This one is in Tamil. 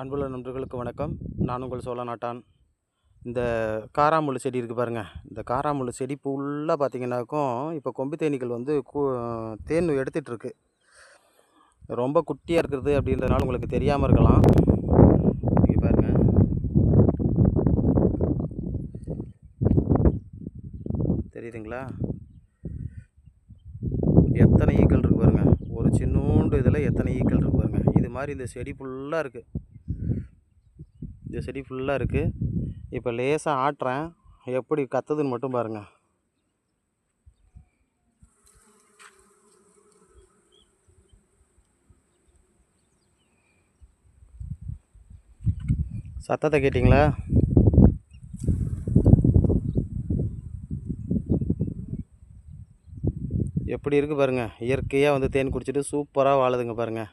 அன்புள்ள நண்பர்களுக்கு வணக்கம். நான் உங்கள் சோழ நாட்டான். இந்த காராமுள்ளு செடி இருக்குது பாருங்கள் இந்த காராமுள்ளு செடி ஃபுல்லாக பார்த்தீங்கன்னாக்கும் இப்போ கொம்பு தேனீக்கள் வந்து தேன் எடுத்துகிட்ருக்கு ரொம்ப குட்டியாக இருக்கிறது அப்படின்றதுனால உங்களுக்கு தெரியாமல் இருக்கலாம். இங்கே பாருங்கள் தெரியுதுங்களா? எத்தனை ஈக்கள் இருக்கு பாருங்க. ஒரு சின்னோண்டு இதில் எத்தனை ஈக்கள் இருக்கு பாருங்க. இது மாதிரி இந்த செடி ஃபுல்லாக இருக்குது இந்த செடி ஃபுல்லாக இருக்குது இப்போ லேசாக ஆட்டுறேன். எப்படி கத்துதுன்னு மட்டும் பாருங்கள் சத்தத்தை கேட்டிங்களா? எப்படி இருக்குது பாருங்கள் இயற்கையாக வந்து தேன் குடிச்சிட்டு சூப்பராக வாழுதுங்க பாருங்கள்